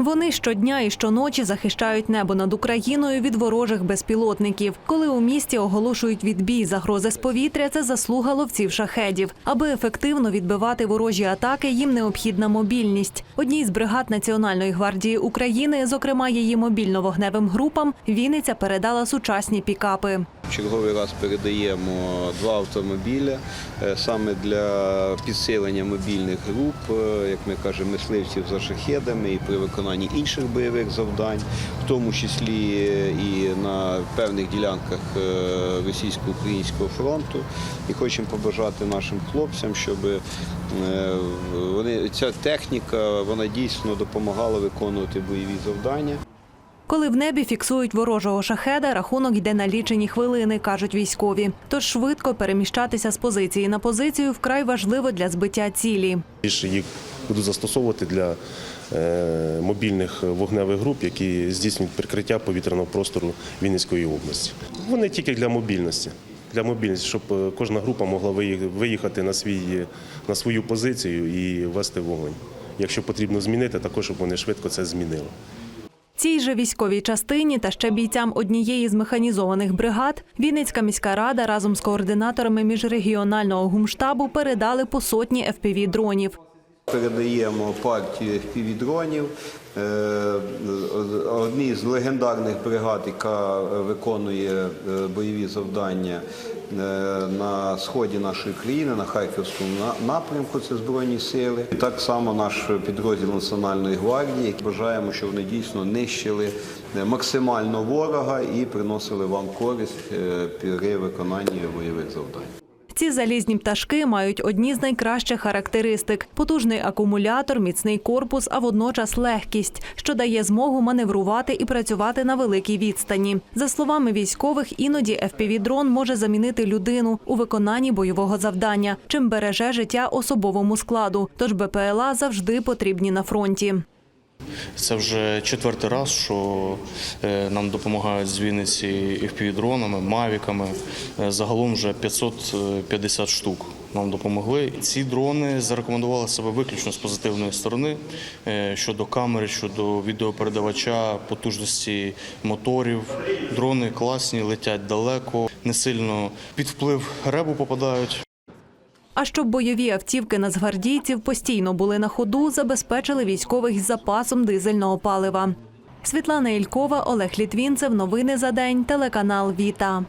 Вони щодня і щоночі захищають небо над Україною від ворожих безпілотників. Коли у місті оголошують відбій загрози з повітря, це заслуга ловців шахедів. Аби ефективно відбивати ворожі атаки, їм необхідна мобільність. Одній з бригад Національної гвардії України, зокрема її мобільно-вогневим групам, Вінниця передала сучасні пікапи. В черговий раз передаємо два автомобіля е, саме для підсилення мобільних груп, е, як ми кажемо, мисливців за шахедами і при виконанні інших бойових завдань, в тому числі е, і на певних ділянках російсько-українського фронту. І хочемо побажати нашим хлопцям, щоб вони ця техніка вона дійсно допомагала виконувати бойові завдання. Коли в небі фіксують ворожого шахеда, рахунок йде на лічені хвилини, кажуть військові. Тож швидко переміщатися з позиції на позицію вкрай важливо для збиття цілі. Більше їх будуть застосовувати для е, мобільних вогневих груп, які здійснюють прикриття повітряного простору Вінницької області. Вони тільки для мобільності. Для мобільності, щоб е, кожна група могла виїхати на, свій, на свою позицію і вести вогонь. Якщо потрібно змінити, також щоб вони швидко це змінили. Цій же військовій частині та ще бійцям однієї з механізованих бригад Вінницька міська рада разом з координаторами міжрегіонального гумштабу передали по сотні fpv дронів. Передаємо партію FPV-дронів. Е, Одній з легендарних бригад, яка виконує е, бойові завдання е, на сході нашої країни, на Харківському напрямку, це Збройні сили. І так само наш підрозділ Національної гвардії, бажаємо, щоб вони дійсно нищили е, максимально ворога і приносили вам користь е, при виконанні бойових завдань. Ці залізні пташки мають одні з найкращих характеристик: потужний акумулятор, міцний корпус, а водночас легкість, що дає змогу маневрувати і працювати на великій відстані. За словами військових, іноді FPV-дрон може замінити людину у виконанні бойового завдання, чим береже життя особовому складу. Тож БПЛА завжди потрібні на фронті. Це вже четвертий раз, що е, нам допомагають з Вінниці FPV-дронами, мавіками. Е, Загалом вже 550 штук нам допомогли. Ці дрони зарекомендували себе виключно з позитивної сторони е, щодо камери, щодо відеопередавача, потужності моторів. Дрони класні, летять далеко, не сильно під вплив ребу попадають. А щоб бойові автівки нацгвардійців постійно були на ходу, забезпечили військових з запасом дизельного палива. Світлана Ількова, Олег Літвінцев. Новини за день. Телеканал Віта.